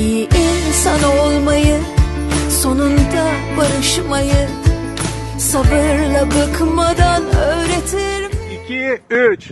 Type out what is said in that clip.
İyi insan olmayı sonunda barışmayı sabırla bıkmadan öğretir 2, 3.